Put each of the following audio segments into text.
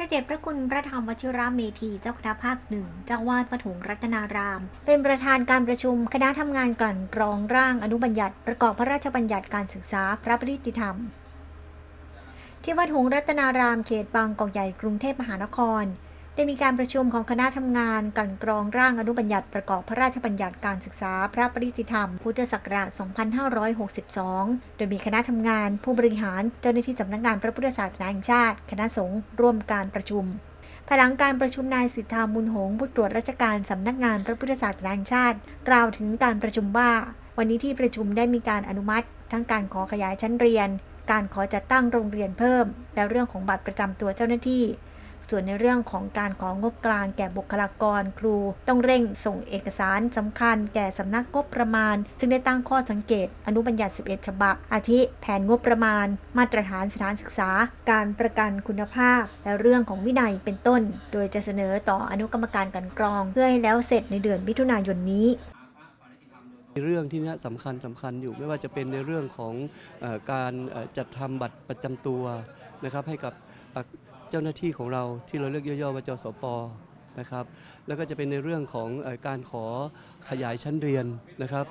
ระเด็จพระคุณพระธรรมวชิระเมธีเจ้าคณะภาคหนึ่งเจ้าวาดปฐงรัตนาราม เป็นประธานการประชุมคณะทำงานกลั่นกรองร่างอนุบัญญัติ ประกอบพระราชบัญญัติการศึกษาพระปริติธรรม ที่วัดหงรัตนารามเขตบางกอกใหญ่กรุงเทพมหานคร ได้มีการประชุมของคณะทำงานกันกรองร่างอนุบัญญัติประกอบพระราชบัญญัติการศึกษาพระปริติธรรม พุทธศักราช 2562 โดยมีคณะทำงาน ผู้บริหาร เจ้าหน้าที่สำนักงานพระพุทธศาสนาแห่งชาติ คณะสงฆ์ร่วมการประชุมภายหลังการประชุมนายสิทธามุลหงผู้ตรวจราชการสำนักงานพระพุทธศาสนาแห่งชาติ กล่าวถึงการประชุมว่า วันนี้ที่ประชุมได้มีการอนุมัติ ทั้งการขอขยายชั้นเรียน การขอจัดตั้งโรงเรียนเพิ่ม และเรื่องของบัตรประจำตัวเจ้าหน้าที่ ส่วนในเรื่องของการของงบกลางแก่บุคลากรครู ต้องเร่งส่งเอกสารสำคัญ แก่สำนักงบประมาณ ซึ่งได้ตั้งข้อสังเกต อนุบัญญัติ 11 ฉบับ อาทิ แผนงบประมาณ มาตรฐานสถานศึกษา การประกันคุณภาพ และเรื่องของวินัยเป็นต้น โดยจะเสนอต่ออนุกรรมการกันกรอง เพื่อให้แล้วเสร็จในเดือนมิถุนายนนี้เรื่องที่น่าสำคัญสำคัญอยู่ไม่ว่าจะเป็นในเรื่องของอการจัดทำบัตรประจำตัวนะครับให้กับ เจ้าหน้าที่ของเราที่เราเรียกย่อๆว่าจสปนะครับ แล้วก็จะเป็นในเรื่องของอการขอขยายชั้นเรียนนะครับ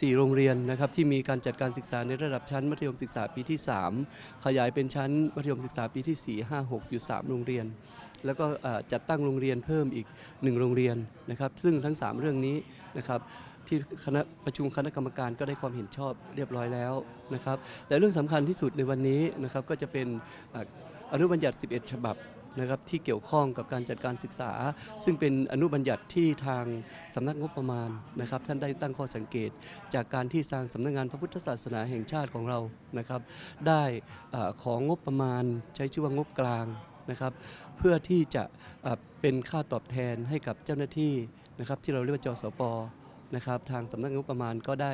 สี่โรงเรียนนะครับที่มีการจัดการศึกษาในระดับชั้นมัธยมศึกษาปีที่ 3 ขยายเป็นชั้นมัธยมศึกษาปีที่ 4 5 6 อยู่ 3 โรงเรียน แล้วก็จัดตั้งโรงเรียนเพิ่มอีก 1 โรงเรียนนะครับซึ่งทั้ง 3 เรื่องนี้นะครับ ที่คณะประชุมคณะกรรมการก็ได้ความเห็นชอบเรียบร้อยแล้วนะครับแต่เรื่องสำคัญที่สุดในวันนี้นะครับก็จะเป็นอนุบัญญัติ 11 ฉบับนะครับที่เกี่ยวข้องกับการจัดการศึกษา ซึ่งเป็นอนุบัญญัติที่ทางสำนักงบประมาณนะครับ ท่านได้ตั้งข้อสังเกต จากการที่ทางสำนักงานพระพุทธศาสนาแห่งชาติของเรานะครับ ได้ของงบประมาณใช้ชื่อว่างบกลางนะครับเพื่อที่จะเอ่อเป็นค่าตอบแทนให้กับเจ้าหน้าที่นะครับที่เราเรียกว่าจสป นะครับทางสำนักงบประมาณก็ได้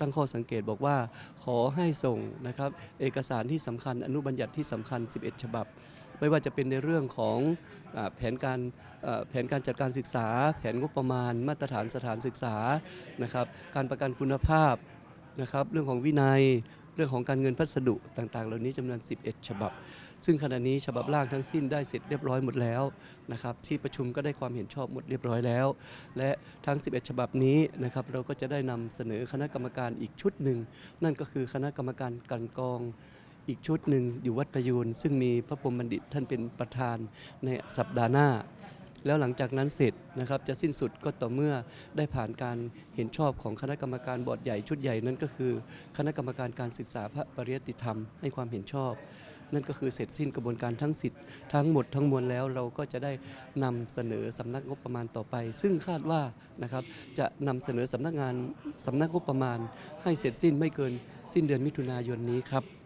ตั้งข้อสังเกตบอกว่า ขอให้ส่งนะครับเอกสารที่สำคัญอนุบัญญัติที่สำคัญ 11 ฉบับ ไม่ว่าจะเป็นในเรื่องของอแผนการแผนการจัดการศึกษา แผนงบประมาณ มาตรฐานสถานศึกษานะครับการประกันคุณภาพนะครับเรื่องของวินัย เรื่องของการเงินพัสดุต่างๆ เหล่านี้จำนวน 11 ฉบับ ซึ่งขณะนี้ฉบับร่างทั้งสิ้นได้เสร็จเรียบร้อยหมดแล้วนะครับที่ประชุมก็ได้ความเห็นชอบหมดเรียบร้อยแล้ว และทั้ง 11 ฉบับนี้นะครับเราก็จะได้นำเสนอคณะกรรมการอีกชุดหนึ่ง นั่นก็คือคณะกรรมการกันกองอีกชุดหนึ่งอยู่วัดประยูนซึ่งมีพระพรมบัณฑิตท่านเป็นประธานในสัปดาห์หน้า แล้วหลังจากนั้นเสร็จนะครับจะสิ้นสุดก็ต่อเมื่อได้ผ่านการเห็นชอบของคณะกรรมการบอร์ดใหญ่ชุดใหญ่นั่นก็คือ คณะกรรมการการศึกษาพระปริยติธรรมให้ความเห็นชอบ นั่นก็คือเสร็จสิ้นกระบวนการทั้งสิทธิ์ทั้งหมดทั้งมวลแล้วเราก็จะได้นำเสนอสำนักงบประมาณต่อไป ซึ่งคาดว่านะครับจะนำเสนอสำนักงานสำนักงบประมาณ ให้เสร็จสิ้นไม่เกินสิ้นเดือนมิถุนายนนี้ครับ